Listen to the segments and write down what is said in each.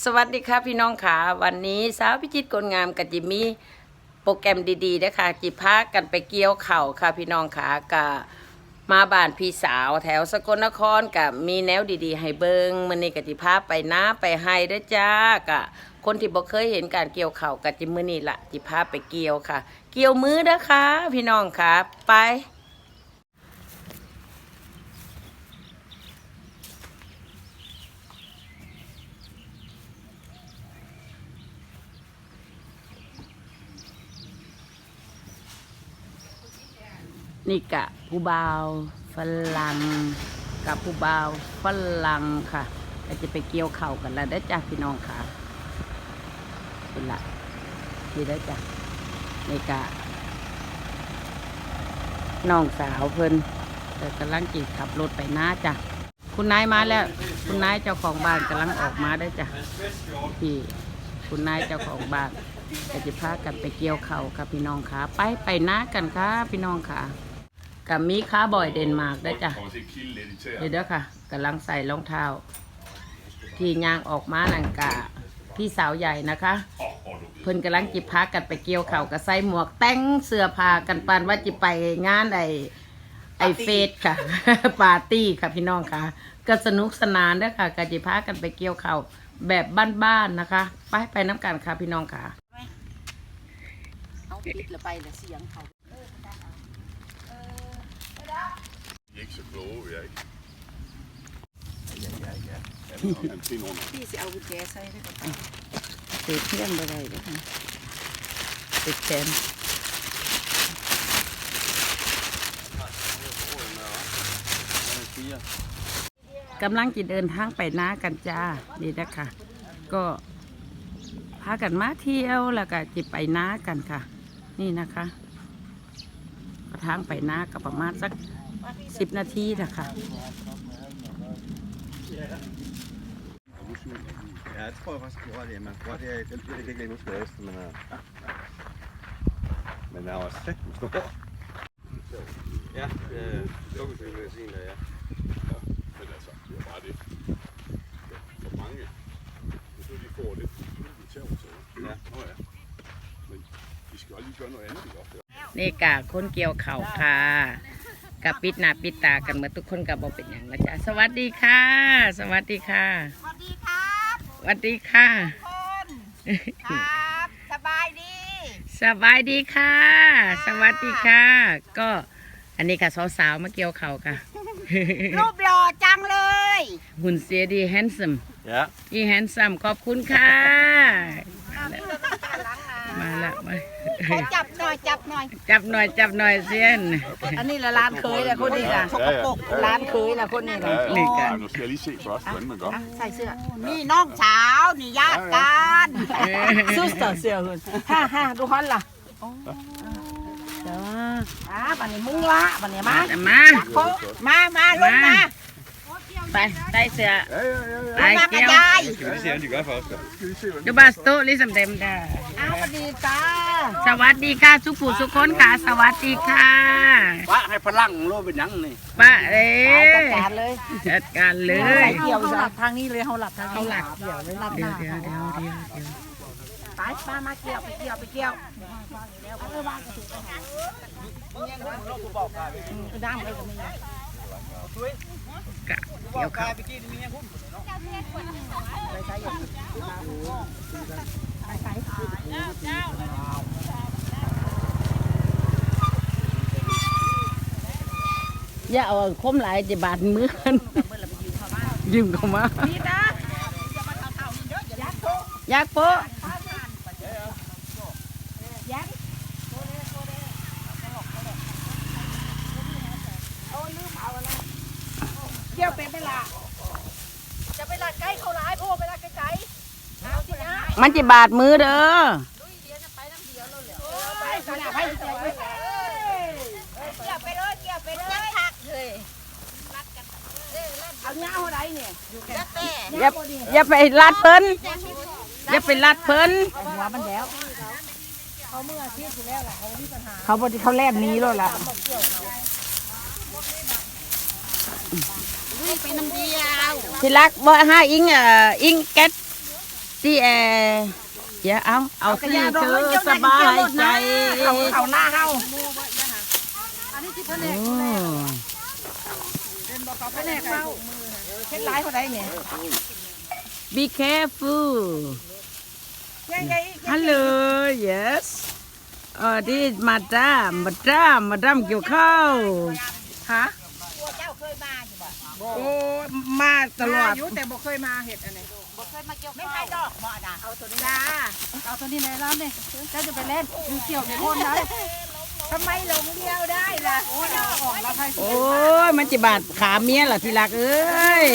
สวัสดีค่ะพี่น้องค่ะ วันนี้สาวพิจิตรกลงามกับจิมมี่โปรแกรมดีๆนะคะจิพากันไปเกี่ยวเข่าค่ะพี่น้องค่ะกับมาบ้านพี่สาวแถวสกลนครกับมีแนวดีๆ ให้เบิงมันนี่กับจิพาไปน้าไปให้ด้จ้ากะคนที่บ่เคยเห็นการเกี่ยวเข่ากับจิมมือนี่ละจิพาไปเกี่ยวค่ะ เกี่ยวมือเด้อค่ะพี่น้องค่ะไป นี่กะผู้บ่าวฝรั่งกับผู้บ่าวฝรั่งค่ะก็จะไปเกี่ยวเข่ากันแล้วได้จ้ะพี่น้องค่ะเป็นละดีได้จ้ะนี่กะน้องสาวเพิ่นเดี๋ยวกำลังจีขับรถไปน้าจ้ะคุณนายมาแล้ว คุณนายเจ้าของบ้านกำลังออกมาได้จ้ะพี่คุณนายเจ้าของบ้านก็จะพากันไปเกี่ยวเข่าวค่ะพี่น้องค่ะ ไปไปน้ากันค่ะพี่น้องค่ะ กับมีค้าบ่อยเดนมาร์กได้จ้ะ Kommer til at kilde lidt i tæer. เดี๋ยวเด้อค่ะกำลังใส่รองเท้า ที่ยางออกมานังกะพี่สาวใหญ่นะคะ Åh, hvor er du เพิ่นกำลังจิพากันไปเกี่ยวเข่าวกับใส่หมวก แต่งเสื้อผ้ากันปานว่าจิไปงานไอไอเฟสค่ะ ปาร์ตี้ค่ะพี่น้องค่ะ ก็สนุกสนานเด้อค่ะกับจิพากันไปเกี่ยวเข่าวแบบบ้านๆนะคะ ไปไปน้ำกันค่ะพี่น้องค่ะเอาปิดแล้วไปแล้วเสียงเขา I er ikke så kloge, vi er ikke. Ja, ja, ja. Ja, vi har en fin under. พี่สิเอากุญแจใส่ได้ก่อนเสียเที่ยงไปได้เด้อค่ะติดแขนกำลังจะเดินทางไปน้ากันจ้านี่นะคะ ก็พากันมาเที่ยวแล้วก็จะไปน้ากันค่ะ นี่นะคะทางไปน้าก็ประมาณสักสิบนาทีนะคะ Ja, jeg tror faktisk, du har det. Man tror, det er, jeg ved ikke lige huske det efter, men, uh, men der var sæt stor. Ja, øh, luksusmagasin der, ja. Men altså, det er bare det. Ja, For mange, hvis nu de får lidt militær til, Ja. Nå ja. Men de skal også lige gøre noget andet, ikke også? นี่กะคนเกี่ยวเข่าค่ะกับปิดหน้าปิดตากันเหมื่อนทุกคนกับบอกเป็นอย่างนะจ๊ะสวัสดีค่ะ สวัสดีค่ะสวัสดีครับ สวัสดีค่ะ คนครับสบายดี สบายดีค่ะ สวัสดีค่ะ ก็อันนี้ค่ะสาวๆมาเกี่ยวเข่าค่ะ รูปหล่อจังเลยหุ่นเสียดีแฮนซัม Ja. อีแฮนซัมขอบคุณค่ะ มาแล้วมา ขอจับหน่อยจับหน่อย จับหน่อยจับหน่อยเซียน อันนี้ละร้านเคยละคนนี้ละ Ja, ja. ร้านเคยละคนนี้ละ Ja, Lige ja. godt. ja, nu skal jeg lige se først, hvordan man gør. อะใส่เสื้อ นี่น้องสาวนี่ญาติกันซุสเตอร์เซียหุ่นฮ่าฮ่าดูฮอนล่ะจ้าอ่าบันนี้มุ้งละบันนี้มาแต่มา โคมามาลงมา ไปได้เสือ Ja, ja, ja, ja. ไปมากระเกี่ยวจาย Skal vi lige se, hvordan de gør for os? da? Skal vi se, hvordan ดูบาสโตลิสัมเต็มได้เอาพอดีจ้าสวัสดีค่ะสุขุสุขคนค่ะ สวัสดีค่ะว่าให้พลังโลเป็นยังนี่ป้าเอ๋จัดการเลยจัดการเลยเกี่ยวหลับทางนี้เลยเขาหลับทางนี้หลับเกี่ยวเลยหลับหเดี๋ยวน้าเดี๋ยวเดี๋ยวเดี๋ยวเดี๋ยวไปมามาเกี่ยวไปเกี่ยวไปเกี่ยวดังเลยก็ไม่ได้ กะเดี๋ยวเขาอย่าเอาคมหลายจะบาดมือกันยืมเข้ามา นี่นะอยากโปะ เกี่ยวเป็นเวลาจะไปลาดใกล้เขาร้ายโพไปลาดไกลๆเอาสินะ มันจะบาดมือเด้อไปขนาดให้เกี่ยวไปเกี่ยวไปเลยเกี่ยวไปเลยหักเลยเอาเงาอะไรเนี่ยจะแต่อย่าอย่าไปลัดเพิ่นอย่าไปลัดเพิ่นหัวมันแล้วเขาบอที่เขาแลบนี้แล้วล่ะไปน้ำเดียวที่รักบ่ห้าอิงเอ่ออิงแก๊ส ซี่แอร์อย่าเอาเอาซี่คือสบายใจเขาเขาหน้าเฮาโอ้เขาไปแน่เขาเฮ็ดร้ายเขาได้เนี่ย be careful ยังไง hello yes เออที่มาดามมาดามมาดามเกี่ยวข้าวฮะโอ้มาตลอดอยู่แต่บ่เคยมาเห็ดอันนี้ บ่เคยมาเกี่ยวไม่ใช่ดอกบ่นะเอาตัวนี้จ้าเอาตัวนี้ในร้านนี่เจ้าจะไปเล่นคือเกี่ยวในคนนะทำไมหลงเดียวได้ล่ะโอ้ยเอาออกแล้วใครโอ้ยมันจะบาดขาเมียล่ะทีรักเอ้ย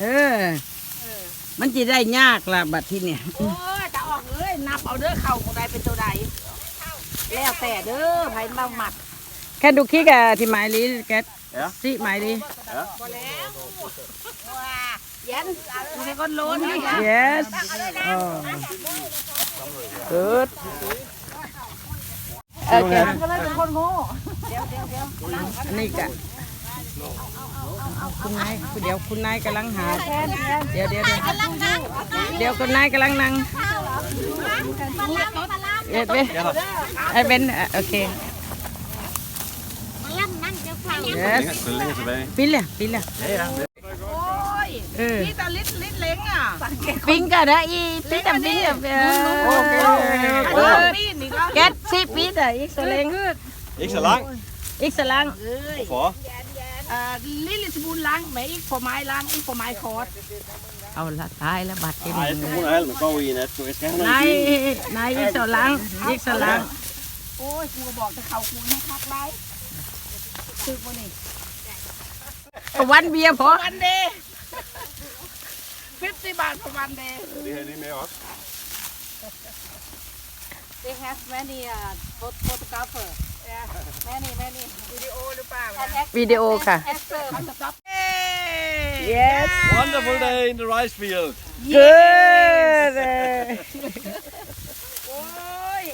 เออมันจะได้ยากล่ะบัดที่เนี่ยโอ้ยจะออกเอ้ยนับเอาเด้อเข่าของใดเป็นตัวใดแล้วแต่เด้อไผมาหมัดแค่ดูคิกอะที่หมายลีแกสิหมายลี เย็นมันก็โล้นนะ yes oh good โอเคก็เลยเป็นคนโง่อันนี้กะคุณนายเดี๋ยวคุณนายกำลังหา เดี๋ยวเดี๋ยวเดี๋ยวเดี๋ยวคุณนายกำลังนั่งเอ็ดเว้ยไอ้เบนอะโอเค yes Så længe tilbage. ปิน เลยปินเลยโอ้ยเออพี่ตาลิดลิดเล้งอะปิงก็ได้อีปิงกับปิงกับเออโอ้โหเออพี่นี่ก็แก๊สสิปิดอะอีกสลึง Ikke så langt. อีกสลัง Hvorfor? อ่าลิลิสบูนล้างแม่อีกฝอไม้ล้างอีกฝอไม้คอร์ดเอาละตายแล้วบัดที่ Nej, นี่ jeg skal bruge alt med går i nat. Du, jeg skal have นาย noget i นายอีกสลังอีกสลังโอ้ยกูก็บอกจะเขากูให้คักไล่ตึกวันนี้วันเบียร์พอวันเดย์ ฟิฟตี้บาท for one day Er det her lige med også? They have many uh, phot- photographer. Yeah. Many, many. วิดีโอหรือเปล่า And act- วิดีโอค่ะ actor. ต็อป yes Wonderful day in the rice field. good โอ้ย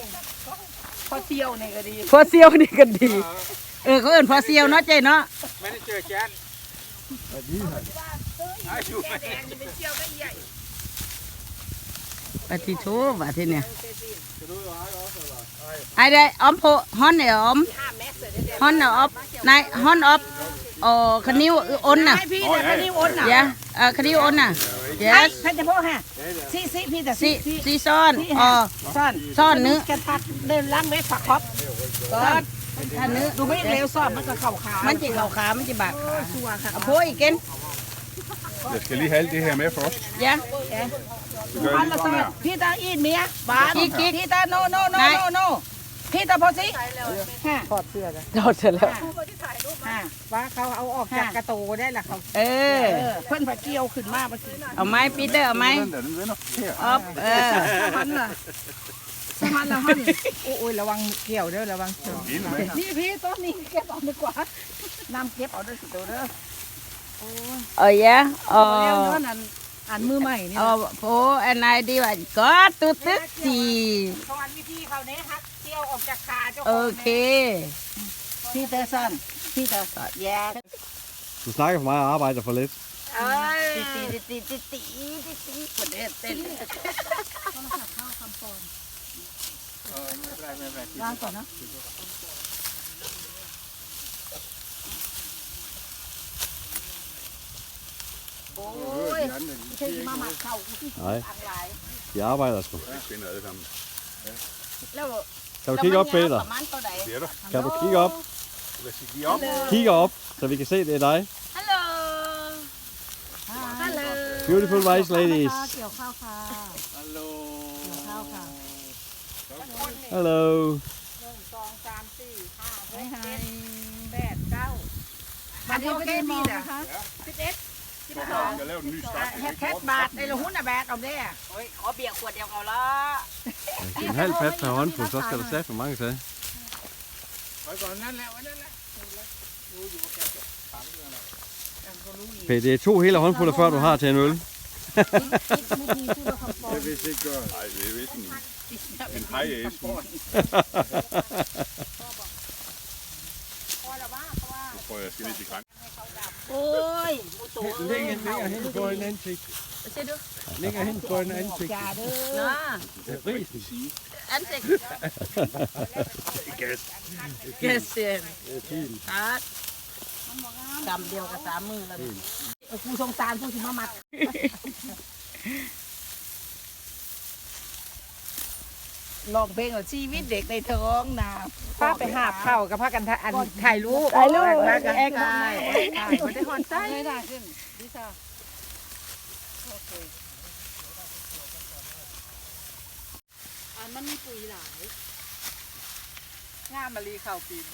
พอเที่ยวเนี่ยก็ดี พอเซียวนี่ก็ดี เออเขาเอิ้นพอเซียวเนาะเจ๊เนาะ แดงจะเป็นเที่ยวได้ใหญ่ปฏิโทบาที่เนี่ยไอ้ได้ออมโพฮอนเนี่ยออมห้าแม็กซ์เลยเด็ดฮอนน่ะออฟนายฮอนออฟอ๋อคันนิ้วอ้นน่ะให้พี่เนี่ยพี่นี่อ้นอะเดี๋ยวเออคันนิ้วอ้นน่ะไอ้ yes ท่านจะพ่อฮะซีซีพี่แต่ซีซีซีซ่อนอ๋อซ่อนซ่อนเนื้อกระทัดเดินล้างเม็ดผักครบซ่อนถ้าเนื้อดูไม่เร็วซ่อนมันก็เข่าขามันจะเข่าขามันจะบาดขาชัวร์ค่ะเอาโพอีกเกน Jeg skal lige have alt det her med først. เดี๋ยว Det gør อั jeg น lige ละ frem ซ่อน her. พี่ตาอีนเมียบ้านกิ๊กกิ๊กพี่ตาโนโนโนนายโนโนพี่ตาพอสิฮะถอดเสร็จแล้วฮะว่าเขาเอาออกจากกระโตได้ละเขาเออ เออ เพื่อนผักเกี่ยวขึ้นมาเมื่อกี้เอาไหมปีเตอร์เอาไหม Den der, den vender her. ออฟเออมันล่ะสมันละฮันโอ้ยระวังเกี่ยวเด้อระวังเกี่ยว Ene med. นี่พี่ต้นนี้เก็บเอาดีกว่าน้ำเก็บเอาด้วยสิตัวเด้อ เออ yeah อ๋อเร็วเนาะนั่นอันมือใหม่นี่อ๋อโพอันไหนดีว่าก็ตุ๊ดตุ๊ดสีเขาอันวิธีเขาเนี้ยฮักเกี่ยวออกจากขาเจ้าโอเคพี่เตอร์สันพี่เตอร์สันแย่ Du snakker for meget og arbejder for lidt. เอ้ยติติติติติติติคนเต้นเต้นวางก่อนเนาะ โอ้ยไม่ใช่มาหมักเข่ากูที่ Nej, อังหลาย de arbejder sgu. De finder alle sammen. แล้ว Kan du kigge op, Peter? ประมาณตัวใด Det er der. Kan du kigge op? Hvad skal I op? Kig op, så vi kan se, det er dig. ฮัลโหลฮัลโหล Beautiful rice ladies. เกี่ยวข้าวค่ะ Hallo. เกี่ยวข้าวค่ะ Hello. สองสามสี่ห้าหกเจ็ดแปดเก้าบัตรโอเคมีเหรอสิบ Jeg skal lave en ny stak. Her katbart, eller hundebart om det her. Oj, og bliver kort, jeg holder. En halv fast per håndfuld, så skal der sætte for mange til. Det er to hele håndfulde, før du har til en øl. Jeg vil ikke gøre. Nej, det er ikke en hej æsel. Jeg tror, jeg skal ned til grænsen. โอ้ยมูตู Længere, længere hen på en anden ting. Ser du? Ligger hen på en ansigt. Nå, Ris. ansigt. Gas. Gæsten. Det er fint. ครับกำเดียวกับสามมือแล้วนี่เออกูสงสารผู้สิมามัด ลองเพลงว่าชีวิตเด็กในท้องนาพาไปหาบเข้ากับพากันถ่ายอันถ่ายรูปถ่ายรูปแล้วกันใช่ถ่ายไม่ได้หอนใจไม่ได้ขึ้นดิซ่าโอเคอันมันมีปุ๋ยหลายงามมารีเข้าปีน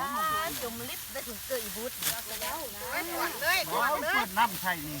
บ้านจมลิบได้ถึงเกิดอีบุตรไว้ก่อนเลยขอเลยน้ำไทยนี่ย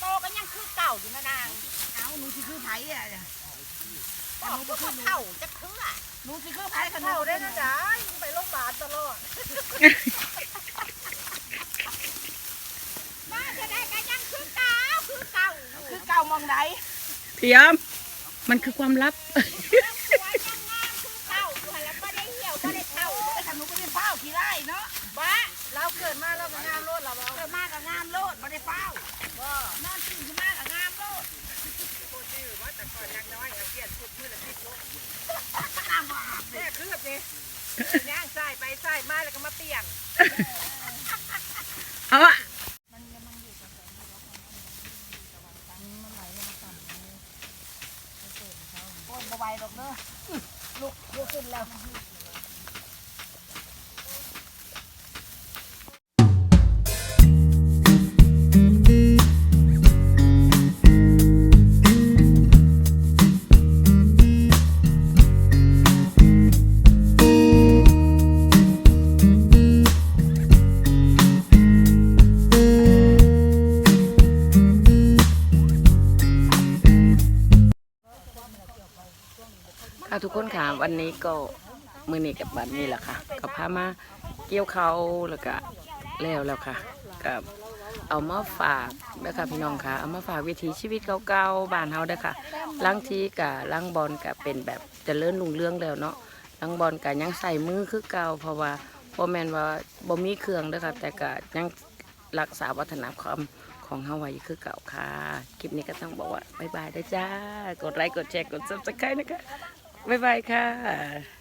โตกันยังคือเก่าอยู่นะนางเอาหนูสิคือไผ่อะเนี่ยหนูบ่คือเท่าจะคืออะหนูสิคือไผ่กันเท่าได้นะจ๊ะไปโรงพยาบาลตลอดมาจะได้กันยังคือเก่าคือเก่าคือเก่ามองไหนเพียมมันคือความลับเท่าอยู่หันแล้วก็ได้เหี่ยวก็ได้เท่าแต่ทำหนูก็ได้เฝ้าขี้ไร่เนาะบ้าเราเกิดมาเราก็งามโลดเราเกิดมากับงามโลดไม่ได้เฝ้า บ่นอนกินขึ้นมากับงามโลดโคชื่อว่าแต่ก่อนยังน้อยเปลี่ยนชุดมือละสิบโลน้ำอาบเนี่คืบดิย่างใส่ไปใส่มาแล้วก็มาเปลี่ยน เอาอะ ค่ะ วันนี้ก็มือนี้กับบันนี้แหละค่ะก็พามาเกี่ยวเขาแล้วก็แล้วแล้วค่ะกับเอามาฝากนะคะพี่น้องค่ะ เอามาฝากวิถีชีวิตเก่าๆบ้านเฮาด้ค่ะลังทีกับลังบอลกับเป็นแบบจะเลื่อนลุงเรื่องแล้วเนาะลังบอลกับยังใส่มือคือเก่าเพราะว่าบ่แมนว่าบ่มีเครื่องด้ค่ะแต่ก็ยังรักษาวัฒนธรรมของเฮาไว้คือเก่าค่ะ คลิปนี้ก็ต้องบอกว่า บ๊ายบายเด้จ้า กดไลค์ กดแชร์ กด Subscribe นะคะ บ๊ายบายค่ะ